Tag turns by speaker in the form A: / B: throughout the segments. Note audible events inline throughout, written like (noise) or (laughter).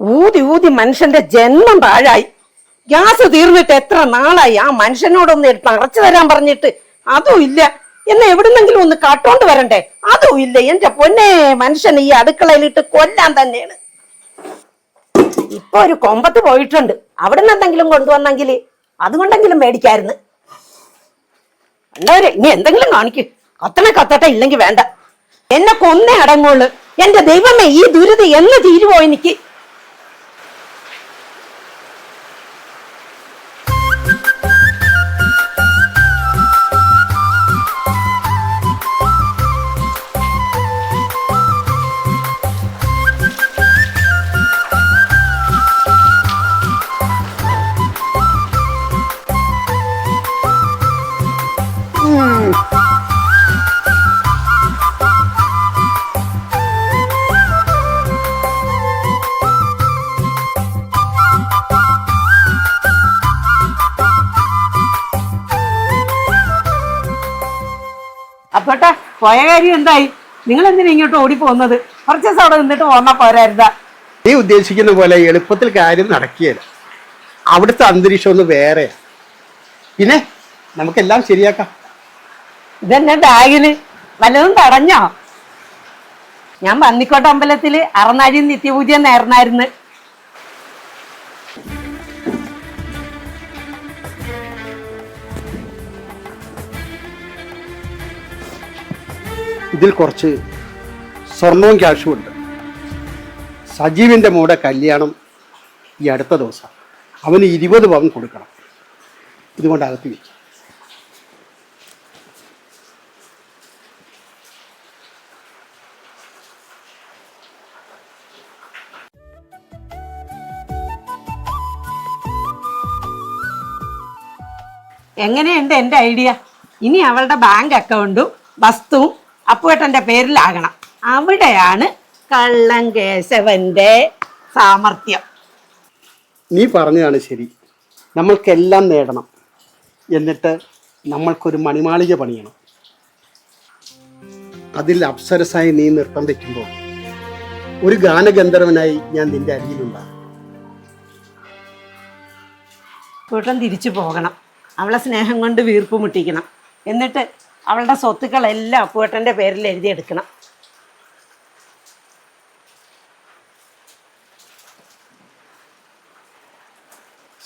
A: ഊതി ഊതി മനുഷ്യന്റെ ജന്മം പാഴായി. ഗ്യാസ് തീർന്നിട്ട് എത്ര നാളായി? ആ മനുഷ്യനോടൊന്ന് അറച്ചു തരാൻ പറഞ്ഞിട്ട് അതും ഇല്ല. എന്നെ എവിടുന്നെങ്കിലും ഒന്ന് കാട്ടോണ്ട് വരണ്ടേ? അതും ഇല്ല. എന്റെ പൊന്നെ മനുഷ്യൻ ഈ അടുക്കളയിലിട്ട് കൊല്ലാൻ തന്നെയാണ്. ഇപ്പൊ ഒരു കൊമ്പത്ത് പോയിട്ടുണ്ട്. അവിടുന്ന് എന്തെങ്കിലും കൊണ്ടുവന്നെങ്കിൽ അതുകൊണ്ടെങ്കിലും മേടിക്കായിരുന്നു. ഉള്ളവരെ ഇനി എന്തെങ്കിലും കാണിക്കും. കത്തണ കത്തട്ടെ ഇല്ലെങ്കിൽ വേണ്ട. എന്നെ കൊന്നേ അടങ്ങുള്ളു. എന്റെ ദൈവമേ ഈ ദുരിതം എന്ന് തീരുവോ എനിക്ക്? അപ്പോട്ടെ പോയ കാര്യം എന്തായി? നിങ്ങൾ എന്തിനാ ഇങ്ങോട്ട് ഓടി പോകുന്നത് കുറച്ച് ദിവസം അവിടെ നിന്നിട്ട് പോന്നാ പോരായിരുതാ
B: നീ ഉദ്ദേശിക്കുന്ന പോലെ എളുപ്പത്തിൽ കാര്യം നടക്കുകയില്ല. അവിടുത്തെ അന്തരീക്ഷം ഒന്ന് വേറെ പിന്നെ നമുക്കെല്ലാം ശരിയാക്കാം.
A: ഇതെന്നെ ബാഗിൽ വല്ലതും തടഞ്ഞോ? ഞാൻ പന്നിക്കോട്ട അമ്പലത്തിൽ അറനാഴി നിത്യപൂജ നേർന്നായിരുന്നു.
B: ഇതിൽ കുറച്ച് സ്വർണവും ക്യാഷും ഉണ്ട്. സജീവിന്റെ മോടെ കല്യാണം ഈ അടുത്ത ദിവസം. അവന് ഇരുപത് പവൻ കൊടുക്കണം. ഇതുകൊണ്ട് അകത്ത് വയ്ക്കും
A: എങ്ങനെയുണ്ട് എന്റെ ഐഡിയ? ഇനി അവളുടെ ബാങ്ക് അക്കൗണ്ടും വസ്തുവും അപ്പുവേട്ടന്റെ പേരിലാകണം. അവിടെയാണ് കള്ളം കേശവന്റെ സാമർത്ഥ്യം
B: നീ പറഞ്ഞതാണ് ശരി. നമ്മൾക്കെല്ലാം നേടണം. എന്നിട്ട് നമ്മൾക്കൊരു മണിമാളിക പണിയണം. അതിൽ അപ്സരസായി നീ നൃത്തം വെക്കുമ്പോൾ ഒരു ഗാനഗന്ധർവനായി ഞാൻ നിന്റെ അരികിലുണ്ടാകും
A: കൂട്ടം തിരിച്ചു പോകണം. അവളെ സ്നേഹം കൊണ്ട് വീർപ്പ് മുട്ടിക്കണം. എന്നിട്ട് അവളുടെ സ്വത്തുക്കളെല്ലാം അപ്പുവേട്ടന്റെ പേരിൽ എഴുതിയെടുക്കണം.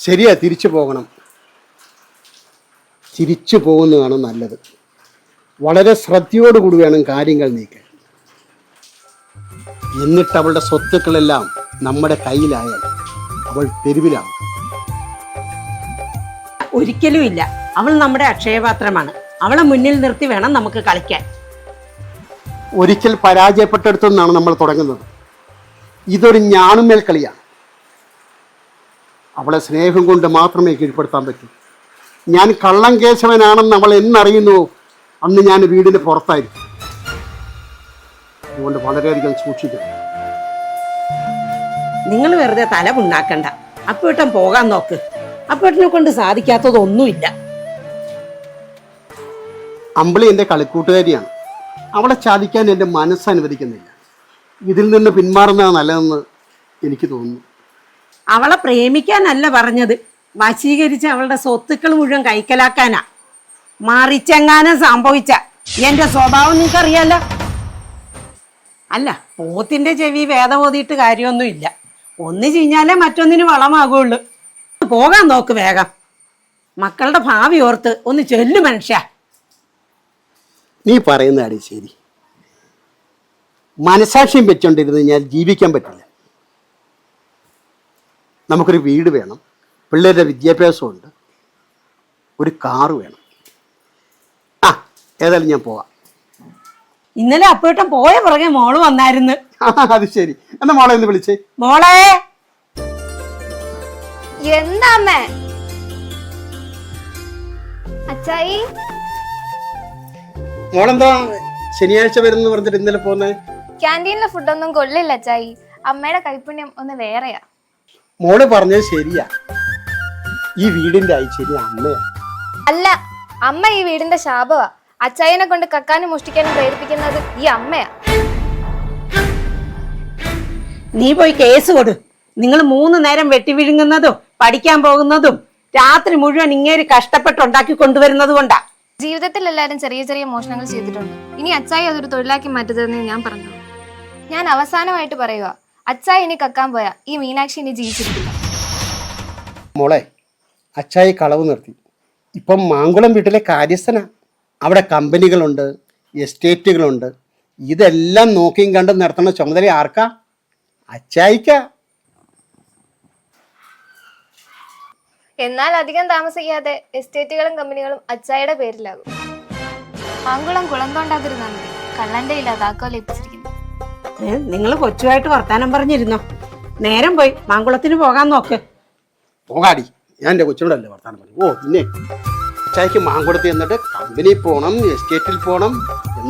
B: ശരിയാ തിരിച്ചു പോകണം. തിരിച്ചു പോകുന്നതാണ് നല്ലത്. വളരെ ശ്രദ്ധയോടുകൂടി വേണം കാര്യങ്ങൾ നീക്കാൻ. എന്നിട്ട് അവളുടെ സ്വത്തുക്കളെല്ലാം നമ്മുടെ കയ്യിലായാൽ അവൾ തെരുവിലാവും.
A: ഒരിക്കലും ഇല്ല അവൾ നമ്മുടെ അക്ഷയപാത്രമാണ്. അവളെ മുന്നിൽ നിർത്തി വേണം നമുക്ക് കളിക്കാൻ.
B: ഒരിക്കൽ പരാജയപ്പെട്ടെടുത്തു നിന്നാണ് നമ്മൾ തുടങ്ങുന്നത്. ഇതൊരു ഞാണുമേൽ കളിയാണ്. അവളെ സ്നേഹം കൊണ്ട് മാത്രമേ കീഴ്പ്പെടുത്താൻ പറ്റൂ. ഞാൻ കള്ളം കേശവനാണെന്ന് അവൾ എന്നറിയുന്നു. അന്ന് ഞാൻ വീടിന് പുറത്തായിരിക്കും അതുകൊണ്ട് വളരെയധികം സൂക്ഷിക്കണം
A: നിങ്ങൾ വെറുതെ തല പുണ്ണാക്കണ്ട. അപ്പേട്ടൻ പോകാൻ നോക്ക്. അപ്പേട്ടനെ കൊണ്ട് സാധിക്കാത്തതൊന്നുമില്ല.
B: അമ്പിളി എന്റെ കളിക്കൂട്ടുകാരിയാണ്. അവളെ ചാദിക്കാൻ എന്റെ മനസ്സ് അനുവദിക്കുന്നില്ല. ഇതിൽ നിന്ന് പിന്മാറുന്നതാണ് നല്ലതെന്ന് എനിക്ക് തോന്നുന്നു.
A: അവളെ പ്രേമിക്കാനല്ല പറഞ്ഞത്. വശീകരിച്ച് അവളുടെ സ്വത്തുക്കൾ മുഴുവൻ കൈക്കലാക്കാനാ. മറിച്ചെങ്ങാനും സംഭവിച്ച. എന്റെ സ്വഭാവം നിനക്കറിയാലോ അല്ല പോത്തിന്റെ ചെവി വേദം ഓതിയിട്ട് കാര്യമൊന്നുമില്ല. ഒന്ന് ചീഞ്ഞാലേ മറ്റൊന്നിന് വളമാകുള്ളൂ. പോകാൻ നോക്ക് വേഗം. മക്കളുടെ ഭാവി ഓർത്ത് ഒന്ന് ചൊല്ലു മനുഷ്യ.
B: നീ പറയുന്നതാണ് ശരി. മനസാക്ഷ്യം വെച്ചോണ്ടിരുന്ന് ഞാൻ ജീവിക്കാൻ പറ്റില്ല. നമുക്കൊരു വീട് വേണം പിള്ളേരുടെ വിദ്യാഭ്യാസമുണ്ട് ഒരു കാറ് വേണം. ആ ഏതായാലും ഞാൻ പോവാം.
A: ഇന്നലെ അപ്പേട്ടൻ പോയ പുറകെ മോൾ വന്നായിരുന്നു.
B: അത് ശരി. എന്നാ മോളെ ഒന്ന് വിളിച്ചേ.
A: മോളെ!
C: എന്താ അമ്മേ? അച്ചായി?
B: മോളെന്താ ശനിയാഴ്ച വരുന്നു പറഞ്ഞിട്ട് ഇന്നലെ പോന്നെ?
C: ക്യാന്റീനിലെ ഫുഡൊന്നും കൊള്ളില്ല ചായി അമ്മയുടെ കൈപ്പുണ്യം ഒന്ന് വേറെയാ.
B: മോൾ പറഞ്ഞത് ശരിയാ. ഈ വീടിന്റെ ഐശ്വര്യം അമ്മയാ.
C: അല്ല അമ്മ ഈ വീടിന്റെ ശാപമാ അച്ചായനെ കൊണ്ട് കക്കാനും മുഷ്ടിക്കാനും പ്രേരിപ്പിക്കുന്നത് ഈ അമ്മയാ.
A: നീ പോയി കേസ് കൊടു. നിങ്ങൾ മൂന്ന് നേരം വെട്ടി വിഴുങ്ങുന്നതും പഠിക്കാൻ പോകുന്നതും രാത്രി മുഴുവൻ ഇങ്ങേര് കഷ്ടപ്പെട്ടുണ്ടാക്കി കൊണ്ടുവരുന്നത് കൊണ്ടാ
C: ജീവിതത്തിൽ എല്ലാവരും ചെറിയ ചെറിയ മോഷണങ്ങൾ ചെയ്തിട്ടുണ്ട്. ഇനി അച്ചായി അതൊരു തൊഴിലാക്കി മാറ്റരുതെന്ന് ഞാൻ പറഞ്ഞു. ഞാൻ അവസാനമായിട്ട് പറയുക അച്ചായി ഇനി കക്കാൻ പോയാ ഈ മീനാക്ഷി ഇനി ജീവിച്ചിരിക്കില്ല.
B: മോളെ അച്ചായി കളവ് നിർത്തി. ഇപ്പം മാങ്കുളം വീട്ടിലെ കാര്യസ്ഥന. അവിടെ കമ്പനികളുണ്ട് എസ്റ്റേറ്റുകളുണ്ട്. ഇതെല്ലാം നോക്കിയും കണ്ടും നടത്തുന്ന ചുമതല ആർക്കാ? അച്ചായിക്കാ.
C: എന്നാൽ അധികം താമസിക്കാതെ എസ്റ്റേറ്റുകളും കമ്പനികളും അച്ചായുടെ പേരിലാകും. ആങ്കുളം കുളം തോണ്ടാതിരുന്നാൽ മതി കള്ളന്റെ ഇല്ല താക്കോൽ ഏൽപ്പിച്ചിരിക്കുന്നു
A: നിങ്ങൾ കൊച്ചുമായിട്ട് വർത്താനം പറഞ്ഞിരുന്നോ? നേരം പോയി. മാങ്കുളത്തിന് പോകാൻ നോക്ക്.
B: പോകാടി. ഞാൻ എന്റെ കൊച്ചിനോടല്ലേ വർത്താനം പറഞ്ഞു. ഓ പിന്നെ. ചായക്ക് മാങ്കുളത്തിൽ എന്നിട്ട് കമ്പനിയിൽ പോകണം എസ്റ്റേറ്റിൽ പോകണം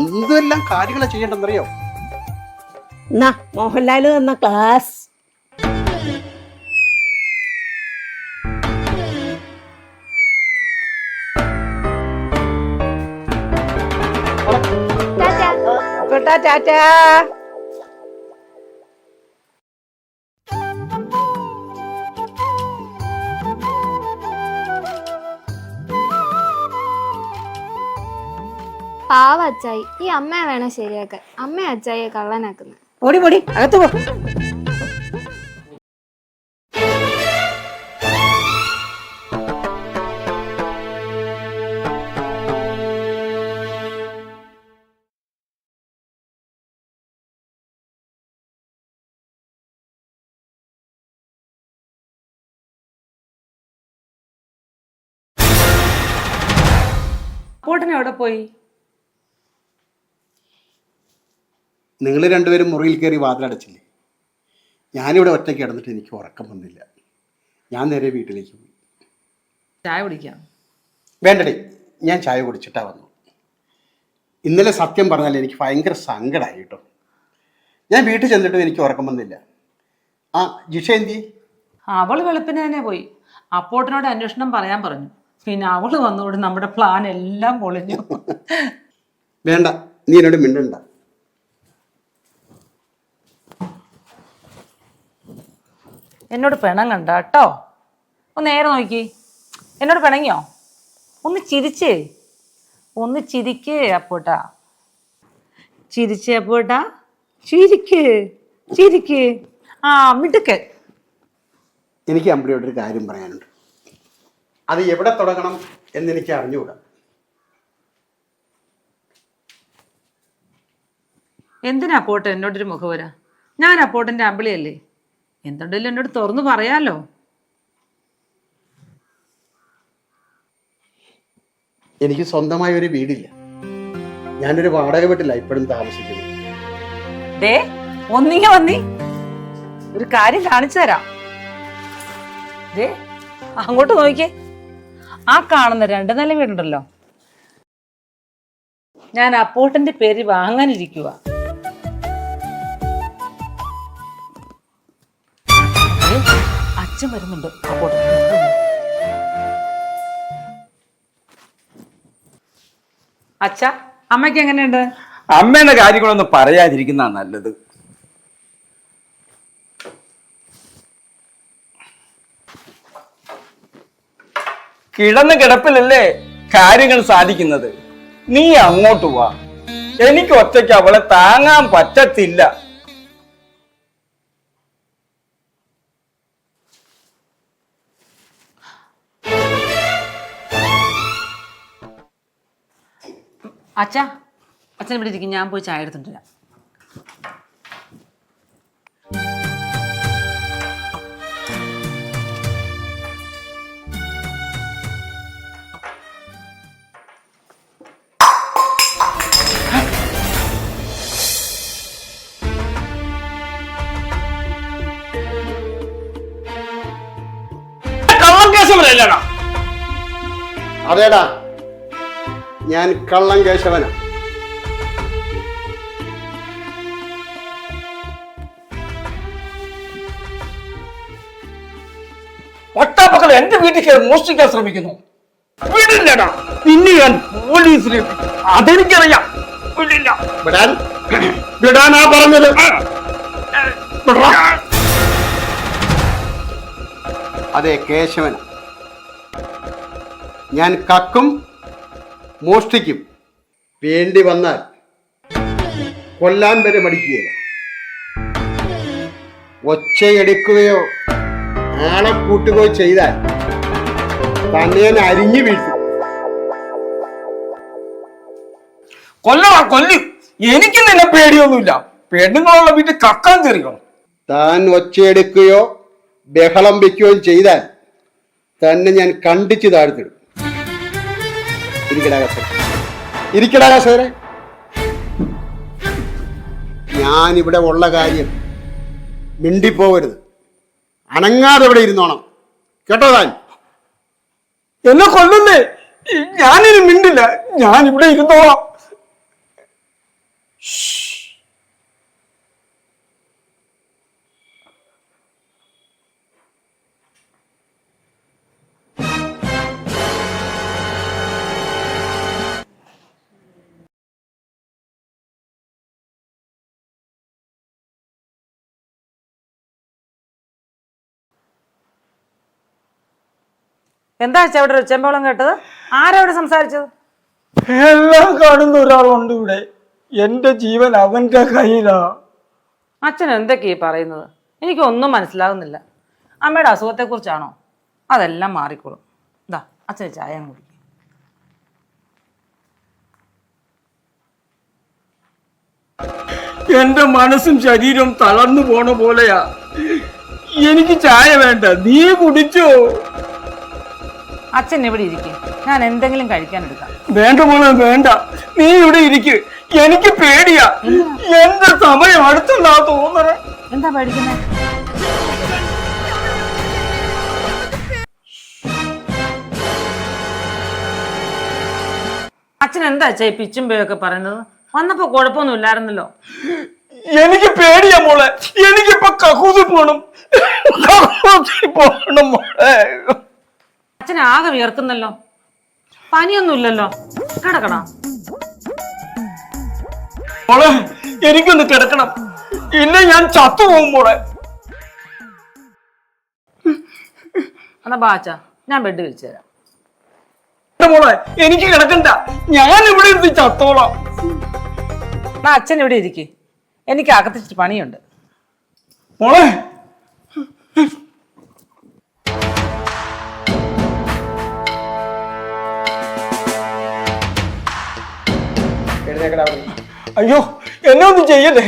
B: എന്തെല്ലാം കാര്യങ്ങളാണ് ചെയ്യേണ്ടെന്നറിയോ
A: എന്നാ മോഹൻലാൽ തന്ന ക്ലാസ്.
C: ടാറ്റാ.
A: കേട്ടാ ടാറ്റാ
C: പാവ അച്ചായി ഈ അമ്മയെ വേണം ശരിയാക്കാൻ അമ്മ അച്ചായിയെ കള്ളനാക്കുന്നത്
A: ഓടി പൊടി അകത്ത് പോ
D: അപ്പോട്ടനെ എവിടെ പോയി?
B: നിങ്ങൾ രണ്ടുപേരും മുറിയിൽ കയറി വാതിലടച്ചില്ലേ? ഞാനിവിടെ ഒറ്റയ്ക്ക് കിടന്നിട്ട് എനിക്ക് ഉറക്കം വന്നില്ല. ഞാൻ നേരെ വീട്ടിലേക്ക് പോയി.
D: ചായ കുടിക്കാം.
B: വേണ്ടടേ ഞാൻ ചായ കുടിച്ചിട്ടാ വന്നു ഇന്നലെ സത്യം പറഞ്ഞാൽ എനിക്ക് ഭയങ്കര സങ്കടമായി കേട്ടോ. ഞാൻ വീട്ടിൽ ചെന്നിട്ടും എനിക്ക് ഉറക്കം വന്നില്ല. ആ ജിഷ എന്തി
D: അവൾ വെളുപ്പിന് തന്നെ പോയി. അപ്പോട്ടനോട് അന്വേഷണം പറയാൻ പറഞ്ഞു. പിന്നെ അവൾ വന്നോട് നമ്മുടെ പ്ലാൻ എല്ലാം പൊളിഞ്ഞു.
B: വേണ്ട നീ എന്നോട് മിണ്ടണ്ട.
D: എന്നോട് പിണം കണ്ട കേട്ടോ. ഒന്ന് നേരെ നോക്കി. എന്നോട് പിണങ്ങിയോ? ഒന്ന് ചിരിച്ചേ. ഒന്ന് ചിരിക്കേ അപ്പോട്ടാ ചിരിച്ചേ അപ്പോട്ടാ ചിരിക്ക് ചിരിക്ക്. ആ മിടുക്ക്.
B: എനിക്ക് അമ്പിളിയോട് ഒരു കാര്യം പറയാനുണ്ട്. അത് എവിടെ തുടങ്ങണം എന്നെനിക്ക് അറിഞ്ഞുകൂടാ
D: എന്തിനാ പോട്ട് എന്നോടൊരു മുഖവര ഞാൻ അപ്പോട്ടന്റെ അമ്പിളിയല്ലേ? എന്തുണ്ടെങ്കിലും എന്നോട് തുറന്നു പറയാലോ.
B: എനിക്ക് സ്വന്തമായ ഒരു വീടില്ല. ഞാനൊരു വാടക വീട്ടില്ല ഇപ്പോഴും താമസിക്കുന്നത്.
D: ദേ ഒന്നിങ്ങ വന്നി. ഒരു കാര്യം കാണിച്ചു തരാം. ദേ അങ്ങോട്ട് നോക്കിക്കേ. ആ കാണുന്ന രണ്ട് നില വീടുണ്ടല്ലോ. ഞാൻ അപ്പോട്ടന്റെ പേര് വാങ്ങാനിരിക്കുക അച്ഛൻ വരുന്നുണ്ട്. അപ്പോട്ടൻ അച്ഛ അമ്മയ്ക്ക് എങ്ങനെയുണ്ട്?
E: അമ്മയുടെ കാര്യങ്ങളൊന്നും പറയാതിരിക്കുന്നതാണ് നല്ലത്. കിടന്ന കിടപ്പിലല്ലേ കാര്യങ്ങൾ സാധിക്കുന്നത്? നീ അങ്ങോട്ട് വാ. എനിക്ക് ഒറ്റയ്ക്ക് അവളെ താങ്ങാൻ പറ്റത്തില്ല.
D: അച്ഛാ അച്ഛൻ ഇവിടെ ഇരിക്കും ഞാൻ പോയി ചായ
E: എടുത്തിട്ടില്ല കേസവരല്ലടാ
B: അതേടാ. ഞാൻ കള്ളം കേശവനാ.
E: ഒട്ടാപ്പക്കൾ എന്റെ വീട്ടിൽ കയറി മോഷ്ടിക്കാൻ ശ്രമിക്കുന്നു. വിടില്ലടാ. പിന്നെ ഞാൻ പോലീസിനെ അതെനിക്കറിയാം. വിടില്ല.
B: വിടാൻ. (clears throat) വിടാനാ പറഞ്ഞത്. അതെ കേശവൻ. ഞാൻ കക്കും മോഷ്ടിക്കും. വേണ്ടി വന്നാൽ കൊല്ലാൻ വരെ മടിക്കുകയില്ല. ഒച്ചയെടുക്കുകയോ ആളെ കൂട്ടുകയോ ചെയ്താൽ തന്നെ ഞാൻ അരിഞ്ഞു വീഴ്ത്തും.
E: കൊല്ലടാ കൊല്ലു. എനിക്ക് നിന്നെ പേടിയൊന്നുമില്ല. പെണ്ണുങ്ങളുള്ള വീട്ടിൽ കക്കാൻ കയറിയോ
B: താൻ ഒച്ചയെടുക്കുകയോ ബഹളം വയ്ക്കുകയോ ചെയ്താൽ തന്നെ ഞാൻ കണ്ടിച്ച് താഴ്ത്തിടും. ഇരിക്കടാ ഞാനിവിടെ ഉള്ള കാര്യം മിണ്ടിപ്പോവരുത്. അനങ്ങാതെ ഇവിടെ ഇരുന്നോണം. കേട്ടോ താൻ?
E: എന്നെ കൊല്ലുന്നേ. ഞാനിനി മിണ്ടില്ല. ഞാൻ ഇവിടെ ഇരുന്നോളാം.
D: എന്താ അച്ഛാ അവിടെ ഒരു ചെമ്പോളം കേട്ടത്? ആരാ അവിടെ സംസാരിച്ചത്?
E: എല്ലാം കാണുന്ന ഒരാളുണ്ട് ഇവിടെ. എന്റെ ജീവൻ അവന്റെ കയ്യിലാ.
D: അച്ഛൻ എന്തൊക്കെയാ ഈ പറയുന്നത്? എനിക്കൊന്നും മനസ്സിലാകുന്നില്ല. അമ്മയുടെ അസുഖത്തെ കുറിച്ചാണോ അതെല്ലാം മാറിക്കോളും. ഇതാ അച്ഛൻ ചായ കുടിക്കും.
E: എന്റെ മനസ്സും ശരീരവും തളർന്നു പോണ പോലെയാ. എനിക്ക് ചായ വേണ്ട. നീ കുടിച്ചോ?
D: അച്ഛൻ ഇവിടെ ഇരിക്കും. ഞാൻ എന്തെങ്കിലും കഴിക്കാൻ എടുക്കാം.
E: വേണ്ട മോളെ വേണ്ട. നീ ഇവിടെ ഇരിക്ക്. എനിക്ക് പേടിയാ. എന്റെ സമയം അടുത്തുണ്ടാ തോന്നണേ?
D: എന്താ പേടിക്കുന്നത് അച്ഛൻ എന്താ അച്ഛാ ഈ പിച്ചും പേയൊക്കെ പറയുന്നത്? വന്നപ്പോ കുഴപ്പമൊന്നും ഇല്ലായിരുന്നല്ലോ.
E: എനിക്ക് പേടിയാ മോളെ. എനിക്കിപ്പൊ കഹൂതി പോണം. പോണം മോളെ.
D: അച്ഛൻ ആകെ വിയർക്കുന്നല്ലോ. പനിയൊന്നുമില്ലല്ലോ. കിടക്കണോ?
E: മോളെ എനിക്കൊന്ന് കിടക്കണം. ഇല്ല ഞാൻ ചത്തുപോകും മോളെ.
D: എന്നാ ബാച്ച ഞാൻ ബെഡ് വിരിച്ചു തരാം
E: മോളെ എനിക്ക് കിടക്കണ്ട. ഞാൻ ഇവിടെ ഇരുന്ന് ചത്തോളാം.
D: എന്നാ അച്ഛൻ ഇവിടെ ഇരിക്കേ. എനിക്ക് അകത്തിച്ചിട്ട് പണിയുണ്ട്.
E: മോളെ. അയ്യോ എന്നെ ഒന്നും ചെയ്യല്ലേ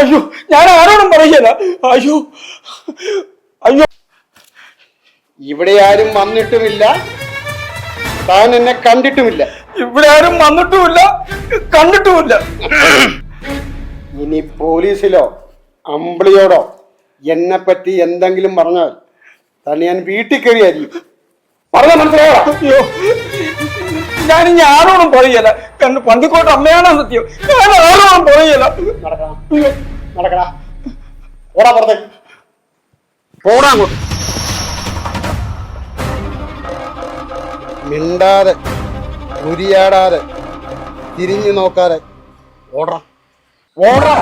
E: അയ്യോ ഞാൻ ആരോടും പറയല അയ്യോ അയ്യോ.
B: ഇവിടെ ആരും വന്നിട്ടുമില്ല. താൻ എന്നെ കണ്ടിട്ടുമില്ല.
E: ഇവിടെ ആരും വന്നിട്ടുമില്ല കണ്ടിട്ടുമില്ല.
B: ഇനി പോലീസിലോ അമ്പിളിയോടോ എന്നെ പറ്റി എന്തെങ്കിലും പറഞ്ഞാൽ തന്നെ ഞാൻ വീട്ടിൽ കയറിയായിരിക്കും. പറഞ്ഞ മനസ്സിലായോ?
E: ഞാൻ ഇനി ആരോടും പറയല കണ്ട് പണ്ടിക്കോട്ട് അമ്മയാണ് സത്യം. ഞാൻ ആരോടും പറയല
B: നടക്കടാ. നടക്കടാ. ഓടാ പുറത്തേക്ക് പോടാ അങ്ങോട്ട് മിണ്ടാതെ ഉരിയാടാതെ തിരിഞ്ഞു നോക്കാതെ. ഓടാ. ഓടാ.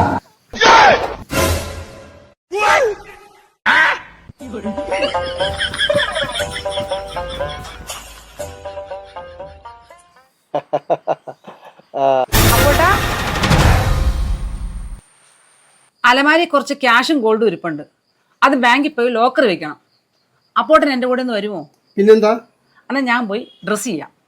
D: അലമാരി കുറച്ച് ക്യാഷും ഗോൾഡും ഇരിപ്പുണ്ട്. അത് ബാങ്കിൽ പോയി ലോക്കർ വെക്കണം. അപ്പോട്ടൻ എന്റെ കൂടെ ഒന്ന് വരുമോ?
B: പിന്നെന്താ?
D: എന്നാൽ ഞാൻ പോയി ഡ്രസ്സ് ചെയ്യാം.